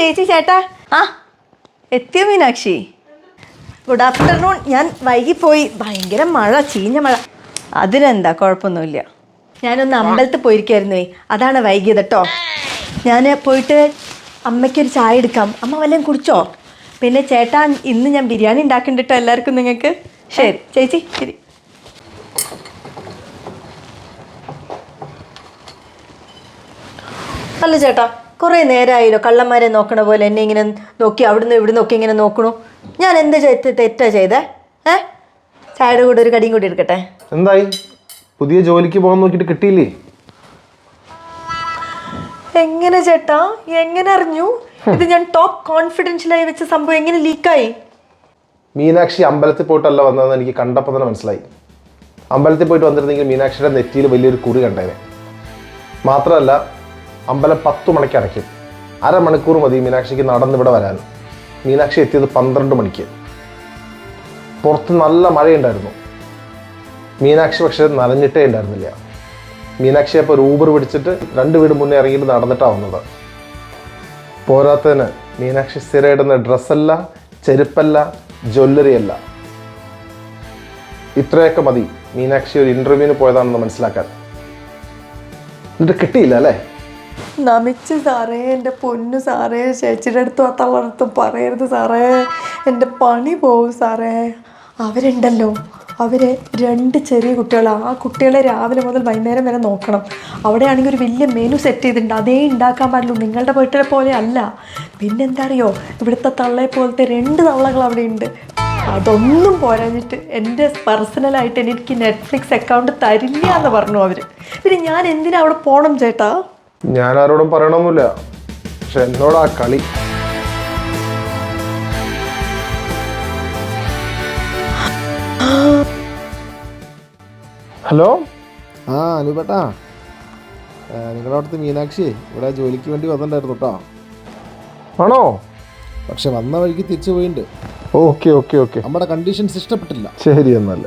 ചേച്ചി ചേട്ടാ. ആ എത്തിയോ മീനാക്ഷി? ഗുഡ് ആഫ്റ്റർനൂൺ ഞാൻ വൈകിപ്പോയി. ഭയങ്കര മഴ ചീഞ്ഞ മഴ. അതിനെന്താ കുഴപ്പമൊന്നുമില്ല. ഞാനൊന്ന് അമ്പലത്തിൽ പോയിരിക്കായിരുന്നേ അതാണ് വൈകിയത് കേട്ടോ ഞാൻ പോയിട്ട് അമ്മയ്ക്കൊരു ചായ എടുക്കാം. അമ്മ വല്ലതും കുടിച്ചോ? പിന്നെ ചേട്ടാ ഇന്ന് ഞാൻ ബിരിയാണി ഉണ്ടാക്കുന്നുണ്ട് എല്ലാവർക്കും നിങ്ങൾക്ക്. ശരി ചേച്ചി ശരി. അല്ല ചേട്ടാ കുറേ നേരമായല്ലോ കള്ളന്മാരെ നോക്കണ പോലെ എന്നെ ഇങ്ങനെ നോക്കി അവിടുന്ന് ഇവിടെ നോക്കി ഇങ്ങനെ നോക്കണു. ഞാൻ എന്ത് തെറ്റാ ചെയ്തേ? ഏ? ചായയുടെ കൂടെ ഒരു കടിയും കൂടി എടുക്കട്ടെ? എന്തായി? പുതിയ ജോലിക്ക് പോകാൻ നോക്കിയിട്ട് കിട്ടിയില്ലേ? എങ്ങനെ ചേട്ടാ? എങ്ങനെ അറിഞ്ഞു? ഇത് ഞാൻ ടോപ്പ് കോൺഫിഡൻഷ്യലായി വെച്ച സംഭവം എങ്ങനെ ലീക്കായി? മീനാക്ഷി അമ്പലത്തിൽ പോയിട്ടല്ല വന്നതെന്ന് എനിക്ക് കണ്ടപ്പോൾ തന്നെ മനസ്സിലായി. അമ്പലത്തിൽ പോയിട്ട് വന്നിരുന്നെങ്കിൽ മീനാക്ഷിയുടെ നെറ്റിയിൽ വലിയൊരു കുറി കണ്ടേനെ. മാത്രമല്ല അമ്പലം പത്തു മണിക്ക് അടയ്ക്കും. അരമണിക്കൂർ മതി മീനാക്ഷിക്ക് നടന്നിവിടെ വരാൻ. മീനാക്ഷി എത്തിയത് പന്ത്രണ്ട് മണിക്ക്. പുറത്ത് നല്ല മഴയുണ്ടായിരുന്നു. മീനാക്ഷി പക്ഷെ നനഞ്ഞിട്ടേ ഉണ്ടായിരുന്നില്ല. മീനാക്ഷി അപ്പോൾ ഒരു ഊബർ പിടിച്ചിട്ട് രണ്ട് വീട് മുന്നേ ഇറങ്ങിയിട്ട് നടന്നിട്ടാണ് വന്നത്. പോരാത്തതിന് മീനാക്ഷി സ്ഥിരം ഡ്രസ്സല്ല ചെരുപ്പല്ല ജ്വല്ലറി അല്ല ഇത്രയൊക്കെ മതി. മീനാക്ഷി ഒരു ഇന്റർവ്യൂവിന് പോയതാണെന്ന് മനസ്സിലാക്കാൻ. എന്നിട്ട് കിട്ടിയില്ല അല്ലേ? നമിച്ച് സാറേ എന്റെ പൊന്നു സാറേ ചേച്ചിയുടെ അടുത്തും അടുത്തും പറയരുത് സാറേ. എന്റെ പണി പോവും സാറേ. അവരുണ്ടല്ലോ. അവർ രണ്ട് ചെറിയ കുട്ടികളാണ് ആ കുട്ടികളെ രാവിലെ മുതൽ വൈകുന്നേരം വരെ നോക്കണം. അവിടെയാണെങ്കിൽ ഒരു വലിയ മെനു സെറ്റ് ചെയ്തിട്ടുണ്ട്. അതേ ഉണ്ടാക്കാൻ പാടുള്ളൂ. നിങ്ങളുടെ വീട്ടിലെ പോലെ അല്ല. പിന്നെന്താ അറിയോ ഇവിടുത്തെ തള്ളയെ പോലത്തെ രണ്ട് തള്ളകൾ അവിടെ ഉണ്ട് അതൊന്നും പോരാഞ്ഞിട്ട് എന്റെ പേഴ്സണലായിട്ട് എനിക്ക് നെറ്റ്ഫ്ലിക്സ് അക്കൗണ്ട് തരില്ല എന്ന് പറഞ്ഞു അവർ പിന്നെ ഞാൻ എന്തിനാ അവിടെ പോകണം ചേട്ടാ? ഞാൻ ആരോടും പറയണമൊന്നുമില്ല. പക്ഷെ എന്നോടാ കളി. ഹലോ? ആ അനുപേട്ടാ. നിങ്ങളുടെ അടുത്ത് മീനാക്ഷി ഇവിടെ ജോലിക്ക് വേണ്ടി വന്നിട്ടുണ്ടായിരുന്നു കേട്ടോ. ആണോ? പക്ഷെ വന്ന വഴിക്ക് തിരിച്ചു പോയിട്ടുണ്ട് ഓക്കെ ഓക്കെ ഓക്കെ. നമ്മുടെ കണ്ടീഷൻസ് ഇഷ്ടപ്പെട്ടില്ല. ശരി എന്നാൽ